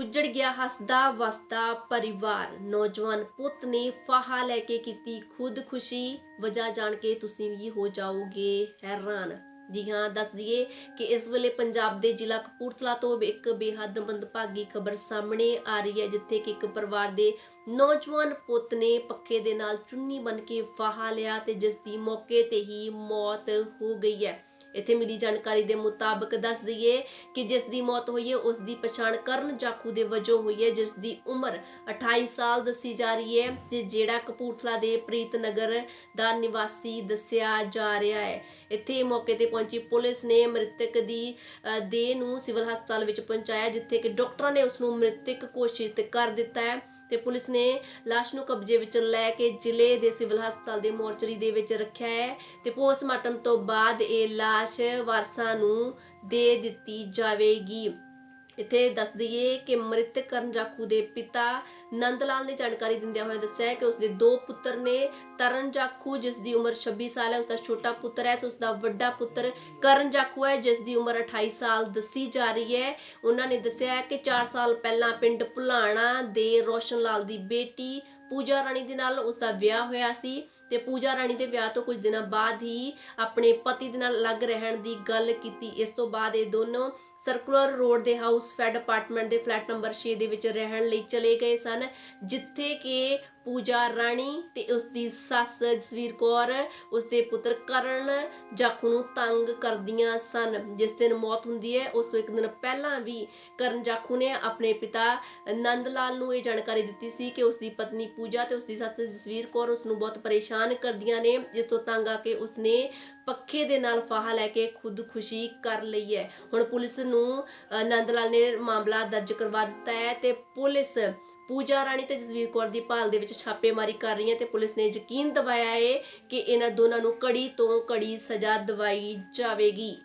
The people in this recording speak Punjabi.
ਉੱਜੜ ਗਿਆ ਹੱਸਦਾ ਵਸਦਾ ਪਰਿਵਾਰ। ਨੌਜਵਾਨ ਪੁੱਤ ਨੇ ਫਾਹਾ ਲੈ ਕੇ ਕੀਤੀ ਖੁਦਕੁਸ਼ੀ ਵਜ੍ਹਾ ਜਾਣ ਕੇ ਤੁਸੀਂ ਵੀ ਹੋ ਜਾਓਗੇ, ਹੈਰਾਨ। ਜੀ ਹਾਂ, ਦੱਸ ਦਈਏ ਕਿ ਇਸ ਵੇਲੇ ਪੰਜਾਬ ਦੇ ਜ਼ਿਲ੍ਹਾ ਕਪੂਰਥਲਾ ਤੋਂ ਇੱਕ ਬੇਹੱਦ ਮੰਦਭਾਗੀ ਖਬਰ ਸਾਹਮਣੇ ਆ ਰਹੀ ਹੈ, ਜਿੱਥੇ ਕਿ ਇੱਕ ਪਰਿਵਾਰ ਦੇ ਨੌਜਵਾਨ ਪੁੱਤ ਨੇ ਪੱਖੇ ਦੇ ਨਾਲ ਚੁੰਨੀ ਬਨ ਕੇ ਫਾਹਾ ਲਿਆ ਤੇ ਜਿਸ ਦੀ ਮੌਕੇ ਤੇ ਹੀ ਮੌਤ ਹੋ ਗਈ ਹੈ। ਇੱਥੇ ਮਿਲੀ ਜਾਣਕਾਰੀ ਦੇ ਮੁਤਾਬਕ ਦੱਸ ਦਈਏ ਕਿ ਜਿਸ ਦੀ ਮੌਤ ਹੋਈ ਹੈ, ਉਸ ਦੀ ਪਛਾਣ ਕਰਨ ਜਾਖੂ ਦੇ ਵਜੋਂ ਹੋਈ ਹੈ, ਜਿਸ ਦੀ ਉਮਰ 28 ਸਾਲ ਦੱਸੀ ਜਾ ਰਹੀ ਹੈ ਤੇ ਜਿਹੜਾ ਕਪੂਰਥਲਾ ਦੇ ਪ੍ਰੀਤ ਨਗਰ ਦਾ ਨਿਵਾਸੀ ਦੱਸਿਆ ਜਾ ਰਿਹਾ ਹੈ। ਇੱਥੇ ਮੌਕੇ ਤੇ ਪਹੁੰਚੀ ਪੁਲਿਸ ਨੇ ਮ੍ਰਿਤਕ ਦੀ ਦੇਹ ਨੂੰ ਸਿਵਲ ਹਸਪਤਾਲ ਵਿੱਚ ਪਹੁੰਚਾਇਆ, ਜਿੱਥੇ ਕਿ ਡਾਕਟਰਾਂ ਨੇ ਉਸ ਨੂੰ ਮ੍ਰਿਤਕ ਘੋਸ਼ਿਤ ਕਰ ਦਿੱਤਾ ਹੈ। ਤੇ ਪੁਲਿਸ ਨੇ ਲਾਸ਼ ਨੂੰ ਕਬਜ਼ੇ ਵਿੱਚ ਲੈ ਕੇ ਜ਼ਿਲ੍ਹੇ ਦੇ ਸਿਵਲ ਹਸਪਤਾਲ ਦੇ ਮੋਰਚਰੀ ਦੇ ਵਿੱਚ ਰੱਖਿਆ ਹੈ ਤੇ ਪੋਸਟਮਾਰਟਮ ਤੋਂ ਬਾਅਦ ਇਹ ਲਾਸ਼ ਵਾਰਸਾਂ ਨੂੰ ਦੇ ਦਿੱਤੀ ਜਾਵੇਗੀ। ਇੱਥੇ ਦੱਸ ਦਈਏ ਕਿ ਮ੍ਰਿਤਕ ਕਰਨ ਜਾਖੂ ਦੇ ਪਿਤਾ ਨੰਦ ਲਾਲ ਨੇ ਜਾਣਕਾਰੀ ਦਿੰਦਿਆਂ ਹੋਇਆ ਦੱਸਿਆ ਹੈ ਕਿ ਉਸਦੇ ਦੋ ਪੁੱਤਰ ਨੇ ਤਰਨ ਜਾਖੂ, ਜਿਸ ਦੀ ਉਮਰ 26 ਸਾਲ ਹੈ, ਉਸਦਾ ਛੋਟਾ ਪੁੱਤਰ ਹੈ ਤੇ ਉਸਦਾ ਵੱਡਾ ਪੁੱਤਰ ਕਰਨ ਜਾਖੂ ਹੈ, ਜਿਸ ਦੀ ਉਮਰ 28 ਸਾਲ ਦੱਸੀ ਜਾ ਰਹੀ ਹੈ। ਉਹਨਾਂ ਨੇ ਦੱਸਿਆ ਕਿ 4 ਸਾਲ ਪਹਿਲਾਂ ਪਿੰਡ ਭੁਲਾਣਾ ਦੇ ਰੋਸ਼ਨ ਲਾਲ ਦੀ ਬੇਟੀ ਪੂਜਾ ਰਾਣੀ ਦੇ ਨਾਲ ਉਸਦਾ ਵਿਆਹ ਹੋਇਆ ਸੀ ਤੇ ਪੂਜਾ ਰਾਣੀ ਦੇ ਵਿਆਹ ਤੋਂ ਕੁਝ ਦਿਨਾਂ ਬਾਅਦ ਹੀ ਆਪਣੇ ਪਤੀ ਦੇ ਨਾਲ ਅਲੱਗ ਰਹਿਣ ਦੀ ਗੱਲ ਕੀਤੀ। ਇਸ ਤੋਂ ਬਾਅਦ ਇਹ ਦੋਨੋਂ ਸਰਕੂਲਰ ਰੋਡ ਦੇ ਹਾਊਸ ਫੈਡ ਅਪਾਰਟਮੈਂਟ ਦੇ ਫਲੈਟ ਨੰਬਰ 6 ਦੇ ਵਿੱਚ ਰਹਿਣ ਲਈ ਚਲੇ ਗਏ ਸਨ, ਜਿੱਥੇ ਕਿ ਪੂਜਾ ਰਾਣੀ ਤੇ ਉਸ ਦੀ ਸੱਸ ਜਸਵੀਰ ਕੌਰ ਉਸ ਦੇ ਪੁੱਤਰ ਕਰਨ ਜਾਖੂ ਨੂੰ ਤੰਗ ਕਰਦੀਆਂ ਸਨ। ਜਿਸ ਦਿਨ ਮੌਤ ਹੁੰਦੀ ਹੈ, ਉਸ ਤੋਂ ਇੱਕ ਦਿਨ ਪਹਿਲਾਂ ਵੀ ਕਰਨ ਜਾਖੂ ਨੇ ਆਪਣੇ ਪਿਤਾ ਨੰਦ ਲਾਲ ਨੂੰ ਇਹ ਜਾਣਕਾਰੀ ਦਿੱਤੀ ਸੀ ਕਿ ਉਸ ਦੀ ਪਤਨੀ ਪੂਜਾ ਤੇ ਉਸ ਦੀ ਸੱਸ ਜਸਵੀਰ ਕੌਰ ਉਸ ਨੂੰ ਬਹੁਤ ਪਰੇਸ਼ਾਨ ਕਰਦੀਆਂ ਨੇ, ਜਿਸ ਤੋਂ ਤੰਗ ਆ ਕੇ ਉਸਨੇ ਪੱਖੇ ਦੇ ਨਾਲ ਫਾਹਾ ਲੈ ਕੇ ਖੁਦਕੁਸ਼ੀ ਕਰ ਲਈ ਹੈ। ਹੁਣ ਪੁਲਿਸ ਨੂੰ ਅ, ਲਾਲ ਨੇ ਮਾਮਲਾ ਦਰਜ ਕਰਵਾ ਦਿੱਤਾ ਹੈ ਤੇ ਪੁਲਿਸ ਪੂਜਾ ਰਾਣੀ ਤੇ ਜਸਵੀਰ ਕੌਰ ਦੀ ਭਾਲ ਦੇ ਵਿੱਚ ਛਾਪੇਮਾਰੀ ਕਰ ਰਹੀ ਹੈ ਤੇ ਪੁਲਿਸ ਨੇ ਯਕੀਨ ਦਿਵਾਇਆ ਹੈ ਕਿ ਇਹਨਾਂ ਦੋਨਾਂ ਨੂੰ ਕੜੀ ਤੋਂ ਕੜੀ ਸਜ਼ਾ ਦਿਵਾਈ ਜਾਵੇਗੀ।